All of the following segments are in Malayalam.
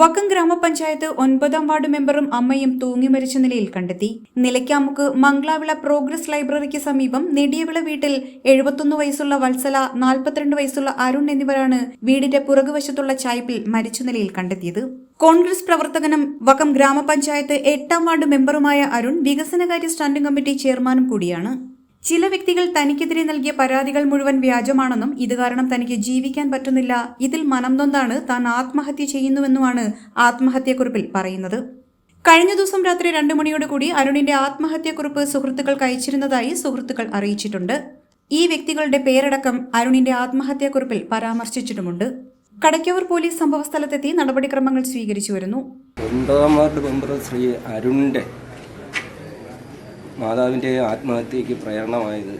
വക്കം ഗ്രാമപഞ്ചായത്ത് ഒൻപതാം വാർഡ് മെമ്പറും അമ്മയും തൂങ്ങി മരിച്ച നിലയിൽ കണ്ടെത്തി. നിലയ്ക്കാമുക്ക് മംഗ്ലാവിള പ്രോഗ്രസ് ലൈബ്രറിക്ക് സമീപം നെടിയവിള വീട്ടിൽ എഴുപത്തൊന്ന് വയസ്സുള്ള വത്സല നാൽപ്പത്തിരണ്ട് വയസ്സുള്ള അരുൺ എന്നിവരാണ് വീടിന്റെ പുറകുവശത്തുള്ള ചായ്പിൽ മരിച്ച നിലയിൽ കണ്ടെത്തിയത്. കോൺഗ്രസ് പ്രവർത്തകനും വക്കം ഗ്രാമപഞ്ചായത്ത് എട്ടാം വാർഡ് മെമ്പറുമായ അരുൺ വികസനകാര്യ സ്റ്റാൻഡിംഗ് കമ്മിറ്റി ചെയർമാനും കൂടിയാണ്. ചില വ്യക്തികൾ തനിക്കെതിരെ നൽകിയ പരാതികൾ മുഴുവൻ വ്യാജമാണെന്നും ഇത് കാരണം തനിക്ക് ജീവിക്കാൻ പറ്റുന്നില്ല. ഇതിൽ മനം നൊന്താണ് താൻ ആത്മഹത്യ ചെയ്യുന്നുവെന്നുമാണ് ആത്മഹത്യാക്കുറിപ്പിൽ പറയുന്നത്. കഴിഞ്ഞ ദിവസം രാത്രി രണ്ടു മണിയോടുകൂടി അരുണിന്റെ ആത്മഹത്യാക്കുറിപ്പ് സുഹൃത്തുക്കൾക്ക് അയച്ചിരുന്നതായി സുഹൃത്തുക്കൾ അറിയിച്ചിട്ടുണ്ട്. ഈ വ്യക്തികളുടെ പേരടക്കം അരുണിന്റെ ആത്മഹത്യാക്കുറിപ്പിൽ പരാമർശിച്ചിട്ടുമുണ്ട്. കടയ്ക്കവർ പോലീസ് സംഭവസ്ഥലത്തെത്തി നടപടിക്രമങ്ങൾ സ്വീകരിച്ചു വരുന്നു. ഒൻപതാം വാർഡ് മെമ്പർ ശ്രീ അരുണിന്റെ മാതാവിന്റെ ആത്മഹത്യയ്ക്ക് പ്രേരണമായത്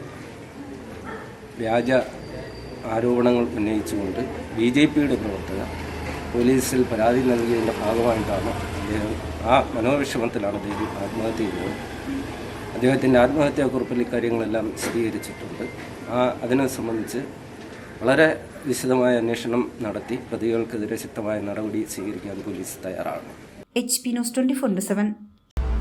വ്യാജ ആരോപണങ്ങൾ ഉന്നയിച്ചുകൊണ്ട് ബി ജെ പിയുടെ പ്രവർത്തകർ പോലീസിൽ പരാതി നൽകിയതിന്റെ ഭാഗമായിട്ടാണ് അദ്ദേഹം ആ മനോവിഷമത്തിലാണ് അദ്ദേഹം ആത്മഹത്യ ചെയ്തത്. അദ്ദേഹത്തിന്റെ ആത്മഹത്യാക്കുറിപ്പിൽ ഇക്കാര്യങ്ങളെല്ലാം വിശദീകരിച്ചിട്ടുണ്ട് ആ അതിനെ സംബന്ധിച്ച് വളരെ വിശദമായ അന്വേഷണം നടത്തി പ്രതികൾക്കെതിരെ ശക്തമായ നടപടി സ്വീകരിക്കാൻ പോലീസ് തയ്യാറാണ്. H P news twenty four seven